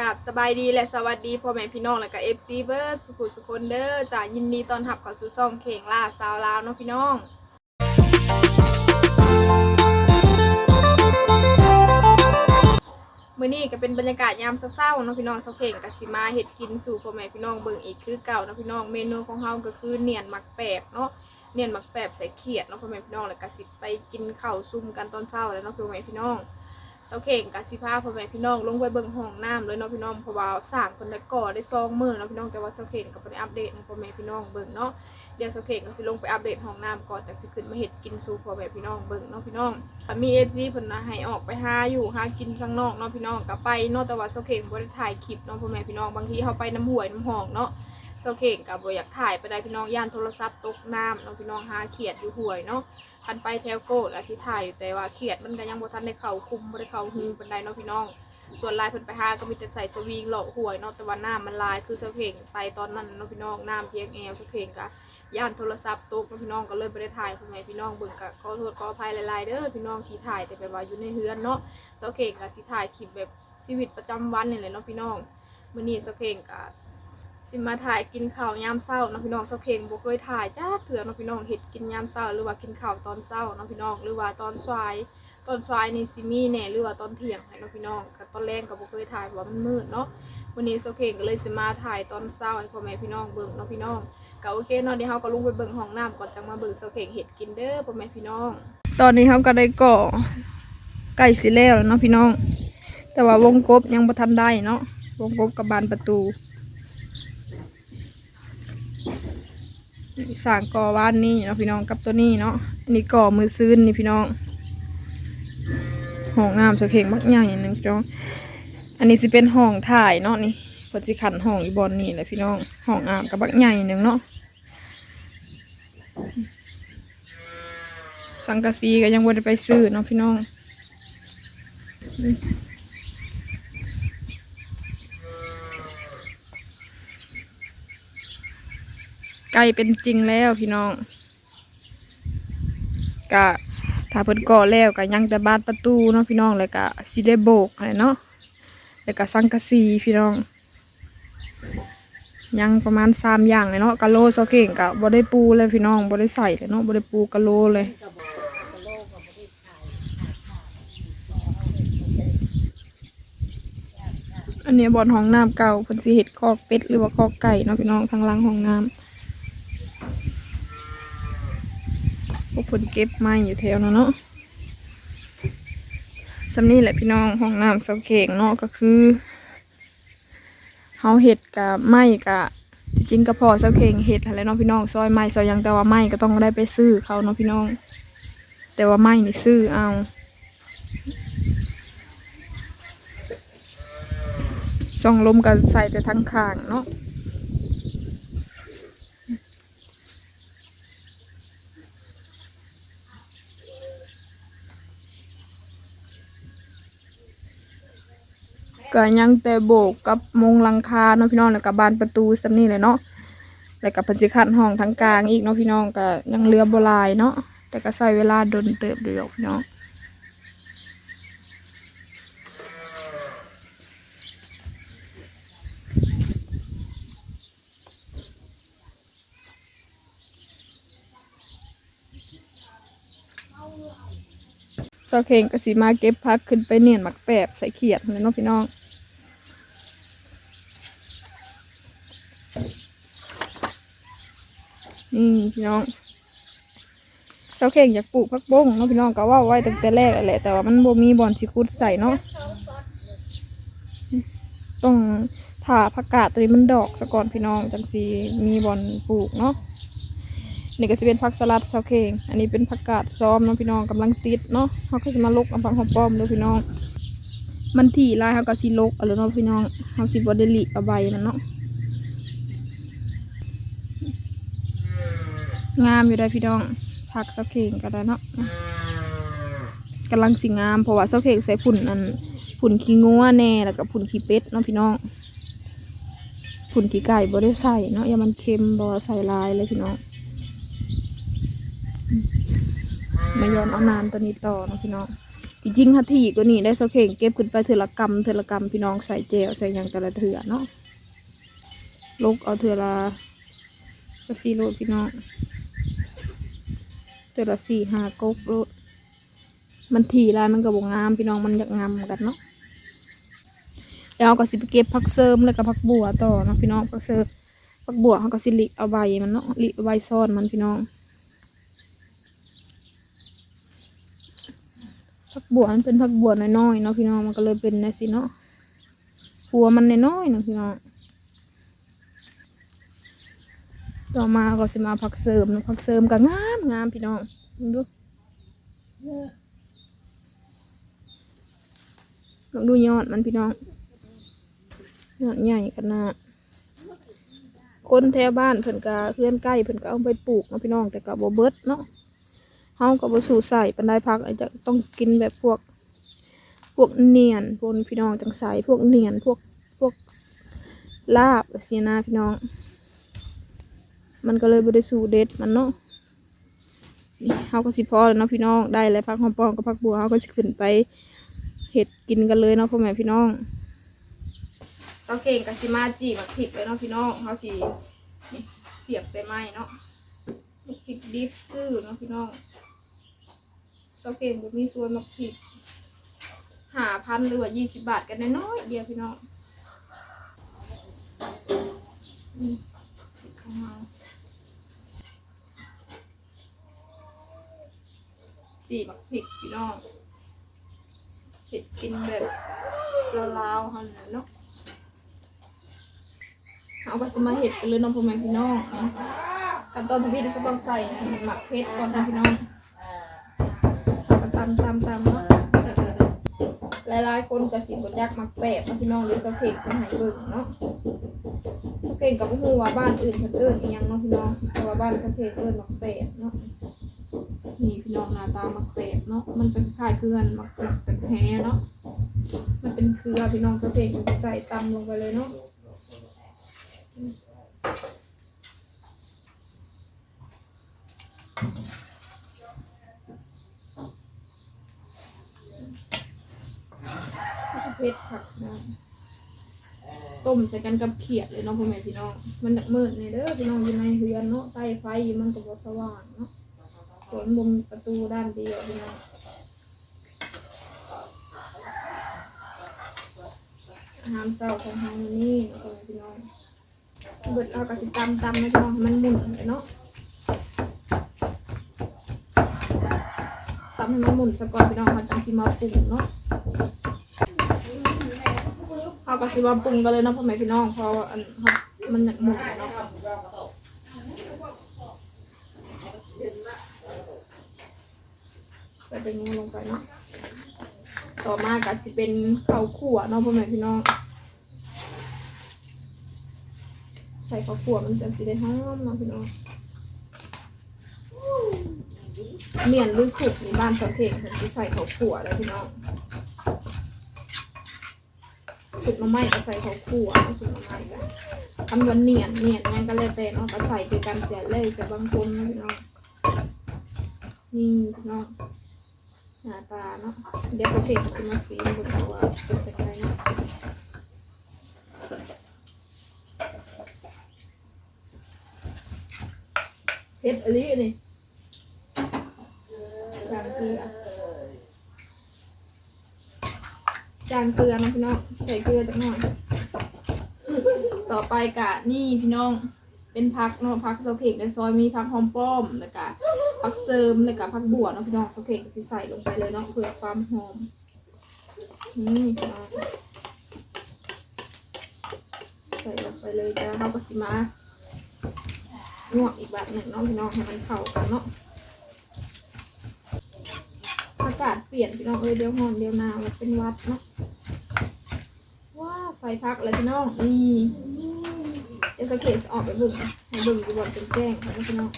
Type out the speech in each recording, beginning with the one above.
กับสบายดีและสวัสดีพ่อแม่พี่น้องและก็เอฟซีเบิร์ดสุขุสุคนเด้อจ้ายินดีตอนรับเข้าสู่ช่องเข่งล่าสาวลาวเนาะพี่น้อง มื้อนี้ก็เป็นบรรยากาศยามเศร้าๆเนาะพี่น้องเสาเข่งกับสิมาเฮ็ดกินสู่พ่อแม่พี่น้องเบิ่งอีกคือเก่าเนาะพี่น้องเมนูของเฮาก็คือเนียนหมักแปบเนาะเนียนหมักแปบใส่เขียดเนาะพ่อแม่พี่น้องแล้วก็สิไปกินข้าวซุ่มกันตอนเช้าแล้วเนาะพ่อแม่พี่น้อง เสาเข่งกับสิพาพ่อแม่พี่น้องลงไปเบิ่งห้องน้ำเลยเนาะพี่น้องเพราะว่าสร้างคนได้ก่อได้ซองมือเนาะพี่น้องแต่ว่าเสาเข่งก็บ่ได้อัปเดตให้พ่อแม่พี่น้องเบิ่งเนาะเดี๋ยวเสาเข่งก็สิลงไปอัปเดตห้องน้ำก่อนจากสิขึ้นมาเฮ็ดกินสู่พ่อแม่พี่น้องเบิ่งเนาะพี่น้องมี FC เพิ่นนะให้ออกไปหาอยู่หากินข้างนอกเนาะพี่น้องก็ไปเนาะแต่ว่าเซาเข่งบ่ได้ถ่ายคลิปเนาะพ่อแม่พี่น้องบางทีเฮาไปน้ำห้วยน้ำหองเนาะ เซาเข่งก็บ่อยากถ่ายไปได้พี่น้องย่านโทรศัพท์ตกน้ำเนาะพี่น้องหาเขียดอยู่ห้วยเนาะคันไปแถวโกดอาจสิถ่ายอยู่แต่ว่าเขียดมันก็ยังบ่ทันได้เข้าคุมบ่ได้เข้าหูปานใดเนาะพี่น้อง ส่วนลายเพิ่นไปหาก็มีแต่ใส่สวิงหลอกห้วยเนาะแต่ว่าน้ำมันลายคือเซาเข่งไปตอนนั้นเนาะพี่น้องน้ำเพียงแอวเซาเข่งก็ย่านโทรศัพท์ตกเนาะพี่น้องก็เลยบ่ได้ถ่ายพ่อแม่พี่น้องเบิ่งก็ขอโทษขออภัยหลายๆเด้อพี่น้องที่ถ่ายแต่แบบว่าอยู่ในเฮือนเนาะเสเข่งกับสิถ่ายคลิปแบบชีวิตประจำวันนี่แหละเนาะพี่น้องมื้อนี้สเข่งกับ สิมาถ่ายกินข้าวยามเช้าเนาะพี่น้องเสาเข่งบ่เคยถ่ายจ้าเถื่อเนาะพี่น้องเฮ็ดกินยามเช้าหรือว่ากินข้าวตอนเช้าเนาะพี่น้องหรือว่าตอนสายตอนสายนี่สิมีแหน่หรือว่าตอนเที่ยงให้เนาะพี่น้องก็ตอนแรงก็บ่เคยถ่ายเพราะว่ามันมืดเนาะวันนี้เสาเข่งก็เลยสิมาถ่ายตอนเช้าให้พ่อแม่พี่น้องเบิ่งเนาะพี่น้องก็โอเคเนาะเดี๋ยวเฮาก็ลงไปเบิ่งห้องน้ำก่อนจังมาเบิ่งเสาเข่งเฮ็ดกินเด้อพ่อแม่พี่น้อง ตอนนี้เฮาก็ได้ก่อใกล้สิแล้วแล้วเนาะพี่น้อง แต่ว่าวงกบยังบ่ทันได้เนาะวงกบกับบานประตู สร้างก่อว่านนี่เนาะพี่น้องกับตัวนี้เนาะอันนี้ก่อมือซื้นนี่พี่น้องห้องน้ำสะเข่งมักใหญ่หนึงจ้องอันนี้สิเป็นห้องถ่ายเนาะนี่พอสิขันห้องอีบอลนี่แหละพี่น้องห้องอาบกับบักใหญ่หนึ่งเนาะสังกะสีก็ยังบ่ได้ไปซื้อเนาะพี่น้อง กล้เป็นจริงแล้วพี่น้องกะถ้าเพิ่นก่อแล้วก็ยังแต่บานประตูเนาะพี่น้องแล้วก็สิได้โบกอะไรเนาะแล้วก็สังกะสีพี่น้อง ยังประมาณสามอย่างเลยเนาะกะโลซอเก่งกะบ่ได้ปูเลยพี่น้องบ่ได้ใส่เลยเนาะบ่ได้ปูกะโลเลยอันนี้บอนห้องน้ำเก่าเพิ่นสิเฮ็ดคอกเป็ดหรือว่าคอกไก่เนาะพี่น้องทางล่างห้องน้ำ พวกเพิ่นเก็บไม้อยู่แถวนั้นเนาะสำนี้แหละพี่น้องห้องน้ำเสาเก่งเนาะก็คือเฮาเฮ็ดกับไม้กับจริงๆก็พอเสาเก่งเฮ็ดอะไรเนาะพี่น้องซอยไม้ซอยยังแต่ว่าไม้ก็ต้องได้ไปซื้อเขาเนาะพี่น้อง แต่ว่าไม้นี่ซื้อเอาช่องลมกันใส่แต่ทั้งข้างเนาะ ก็ยังแต่โบกกับมุงหลังคาเนาะพี่น้องแล้วกับบานประตูสำนี่เลยเนาะแล้วกับพันธิคันห้องทั้งกลางอีกเนาะพี่น้องก็ยังเรือโบหลายเนาะแต่ก็ใส่เวลาดนเติบเดียวพี่น้องซอเคงก็สีมาเก็บพักขึ้นไปเนียนหมักแปบใส่เขียดเลยเนาะพี่น้อง นี่ พี่น้องเซาเข่งอยากปลูกพักบ้งเนาะพี่น้องก็ว่าไว้ตั้งแต่แรกแหละแต่ว่ามันบ่มีบอนสิคุดใส่เนาะต้องผ่าผักกาดตัวนี้มันดอกซะก่อนพี่น้องจังสีมีบอนปลูกเนาะนี่ก็จะเป็นผักสลัดเซาเคงอันนี้เป็นผักกาดซ้อมเนาะพี่น้องกำลังติดเนาะเขาก็จะมาลกอัมพังหอมป้อมเด้อพี่น้อง มันถี่ลายเขาก็สิลกเอาเลยเนาะพี่น้องเขาสิบไดหลิเอาใบมันเนาะ งามอยู่ได้พี่น้องผักเซาเคงก็ได้เนาะกำลังสิงามเพราะว่าเซาเคงใส่ผุ่นอันผุ่นขี้งัวแน่แล้วก็ผุ่นขี้เป็ดเนาะพี่น้องผุ่นขี้ไก่บ่ได้ใส่เนาะอย่ามันเค็มบ่ใส่ลายเลยพี่น้องมาย้อนเอานานตัวนี้ต่อเนาะพี่น้องจริงๆถ้าที่ก็นี่ได้เสาเข่งเก็บขึ้นไปเถือละกำเถือละกำพี่น้องใส่เจลใส่หยังแต่ละเถือเนาะลกเอาเถือละก็สี่โลพี่น้อง เถือละสี่ห้ากกโลมันทีลายมันก็บงงามพี่น้องมันอยากงามกันเนาะแล้วเราก็สิไปเก็บผักเสริมแล้วก็ผักบัวต่อนะพี่น้องผักเสริมผักบัวเขาก็สิลิเอาใบมันเนาะลิใบซ่อนมันพี่น้องผักบัวมันเป็นผักบัวน้อยๆเนาะพี่น้องมันก็เลยเป็นนะสิเนาะหัวมันน้อยๆนะพี่น้องต่อมาก็สิมาผักเสริมผักเสริมก็งาม งามพี่น้องดูลองดูยอดมันพี่น้องยอดใหญ่ขนาดคนแถวบ้านเพิ่นก็เพื่อนใกล้เพิ่นก็เอาไปปลูกเนาะพี่น้องแต่ก็บ่เบิดเนาะเฮาก็บ่สู่ใส่ปันไดพักอาจจะต้องกินแบบพวก พวกเนียนพวกพี่น้องจังใสพวกเนียนพวกพวกลาบเสียนาพี่น้อง มันก็เลยบ่ได้สู่เด็ดมันเนาะ นี่เฮาก็สิพอแล้วเนาะพี่น้องได้แล้วพักหอมปอมกับพักบัวเฮาก็สิขึ้นไปเห็ดกินกันเลยเนาะพ่อแม่พี่น้องเสาเก่งกับสิมาจีมาผิดเลยเนาะพี่น้องเฮาสีเสียบใส่ไม้เนาะพริกดิบซื้อเนาะพี่น้องเสาเก่งบบมีส่วนมาผิดหาพันหรือว่ายี่สิบบาทกันน้อยเดียวพี่น้องนี่ของเรา จีบักผิดพี่น้องเผ็ดกินแบบลาวๆหันเนาะเอาก็จะมาเห็ดกันเลยน้องพ่อแม่พี่น้องนะขั้นตอนที่พี่ก็ต้องใส่หมักเพชรก่อนนะพี่น้องตำตำตำเนาะหลายๆคนก็สิบยักมักแปบเนาะพี่น้องหรือสเก็กสหายเบิ่งเนาะเก็กกับผู้ว่าบ้านอื่นเพิ่นเอิ้นอีหยังเนาะพี่น้องแต่ว่าบ้านสเก็กเอิ้นมักแปบเนาะ นี่พี่น้องหน้าตามักแปบเนาะ มันเป็นคล้ายเครือนมักแปบเป็นแฮเนาะ มันเป็นเครือพี่น้องสเก็กมันจะใส่ตำลงไปเลยเนาะเพชรผักนะต้มใส่กันกับเขียดเลยเนาะพ่อแม่พี่น้อง มันดักมืดในเด้อพี่น้องอยู่ในเฮือนเนาะใต้ไฟมันก็บ่สว่างเนาะ ฝนมุมประตูด้านเดียวพี่น้องอาหารเช้าของเฮานี่เนะพี่น้องเบิดเอากระสิตำตำนะพี่น้องมันหมุนเลยเนาะตำให้มันหมุนซะก่อนพี่น้องเขาจังสิมาปรุงเนาะเขาก็คิดว่าปรุงกันเลยเนาะพ่อแม่พี่น้องเพราะว่าอันมันหนักหมดเนาะใส่ เป็นงูลงไปเนาะต่อมาก็สิเป็นข้าวคั่วเนาะพ่อแม่พี่น้องใส่ข้าวคั่วมันจะสิได้หอมเนาะพี่น้องเมียนหรือสุกในบ้านสังเกตผมจะใส่ข้าวคั่วเลยพี่น้องสุกหน้ำไม้ก็ใส่ข้าวคั่วสุกหน้ำไม้กันทำวันเนียนเนียนงั้นก็แล้วแต่เนาะก็ใส่ด้วยกันเสียเลยแต่บางคนนะพี่น้องนี่พี่น้อง หน้าตาเนาะ เดี๋ยวเขาเทสิมาสีดูกันว่าเป็นยังไงเนาะเผ็ดอะไรนี่จางเกลือจางเกลือนะพี่น้อง ใส่เกลือจักหน่อย ต่อไปกะนี่พี่น้อง เป็นพักเนาะพักโซเคกในซอยมีพักหอมป้อมแล้วก็พักเสริมแล้วก็พักบัวเนาะพี่น้องโซเคกจะใส่ลงไปเลยเนาะเพื่อความหอมนี่ใส่ลงไปเลยจ้าเขาก็สิมาลวกอีกแบบหนึ่งเนาะพี่น้องให้มันเข้ากันเนาะอากาศเปลี่ยนพี่น้องเอ้ยเดี๋ยวหอนเดี๋ยวหนาวมันเป็นวัดเนาะว้าใส่พักเลยพี่น้องนี่ เดี๋ยวสเก็ตออกไปบึ่งให้บึ่งดูบอลเป็นแจ้งค่ะพี่น้อง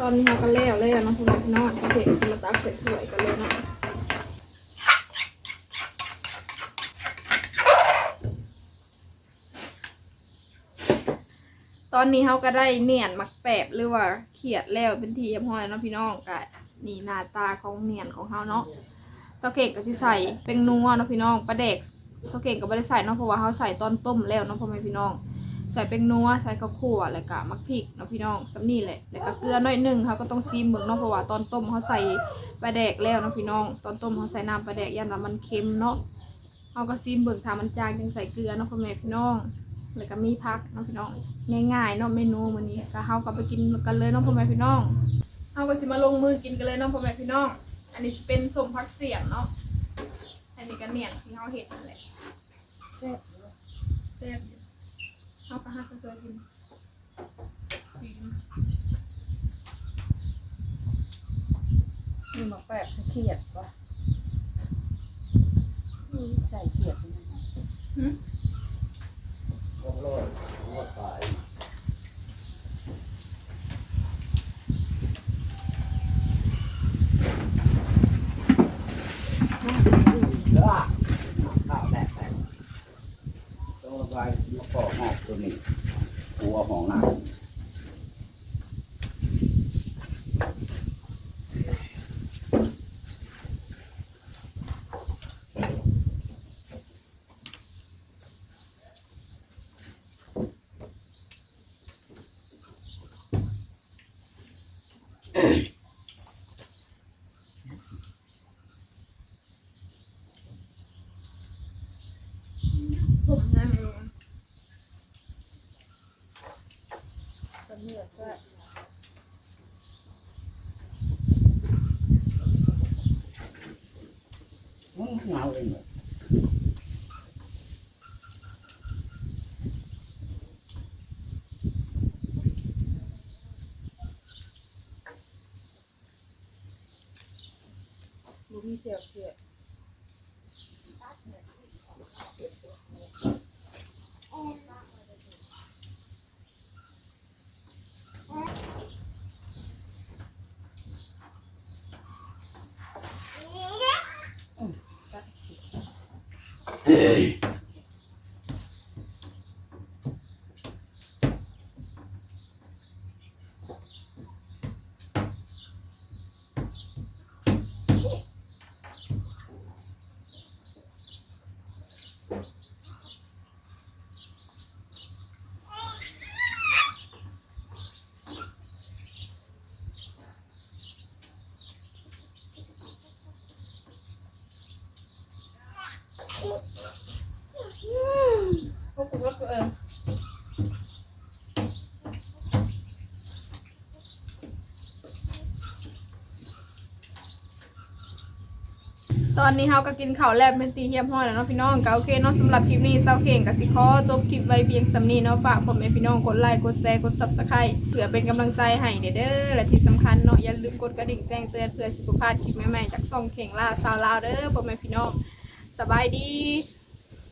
ตอนนี้เราก็แล้วแล้วเนาะพี่น้องพี่น้องสเก็ตมาตักเสร็จถ้วยกันเลยเนาะตอนนี้เขาก็ได้เนียนมักแปบหรือว่าเขียดแล้วเป็นทีเรียบร้อยเนาะพี่น้องกะนี่หน้าตาของเนียนของเขาเนาะเซเข่งก็สิใส่เป็นนัวเนาะพี่น้องปลาแดกเซเข่งก็บ่ได้ใส่เนาะเพราะว่าเขาใส่ตอนต้มแล้วเนาะพ่อแม่พี่น้อง ใส่เป็นนัวใส่ข้าวคั่วแล้วก็มักพริกเนาะพี่น้องสำนี่แหละแล้วก็เกลือหน่อยหนึงเขาก็ต้องซีมเบิ่งเนาะเพราะว่าตอนต้มเขาใส่ปลาแดกแล้วเนาะพี่น้อง ตอนต้มเขาใส่น้ำปลาแดกยันว่ามันเค็มเนาะเขาก็ซีมเบิ่งถ้ามันจางจึงใส่เกลือเนาะพ่อแม่พี่น้อง แล้วก็มีพักเนาะพี่น้องง่ายๆเนาะเมนูมื้อนี้ก็เฮาก็ไปกินกันเลยเนาะพ่อแม่พี่น้องเฮาก็สิมาลงมือกินกันเลยเนาะพ่อแม่พี่น้อง อันนี้เป็นสมผักเสียงเนาะอันนี้ก็เนียงที่เฮาเฮ็ดนั่นแหละแซ่บแซ่บ เฮาก็ฮักกันเคยกินกินะมีมาแปะเขียดวะใส่เขียดหึข้าวแตกแตกต้องระบายมะกอกหอกตัวนี้หัวของหนัก ผมนั่นเอง ก็เลือดก็ อื้อเงาเลยเนี่ย บุมีเสียวเขียด พ ตอนนี้เฮาก็กินข้าวแลบเป็นตีเฮียมห้อยแล้วเนาะพี่น้องก็โอเคเนาะสำหรับคลิปนี้เซาเข่งกับสิขอจบคลิปไว้เพียงสำนี้เนาะฝากผมให้พี่น้องกดไลค์กดแชร์กด Subscribe เพื่อเป็นกำลังใจให้เด้อและที่สำคัญเนาะอย่าลืมกดกระดิ่งแจ้งเตือนเพื่อสิบพลาดคลิปใหม่ๆจากซ่องเข่งล่าซาวลาวเด้อพ่อแม่พี่น้องสบายดี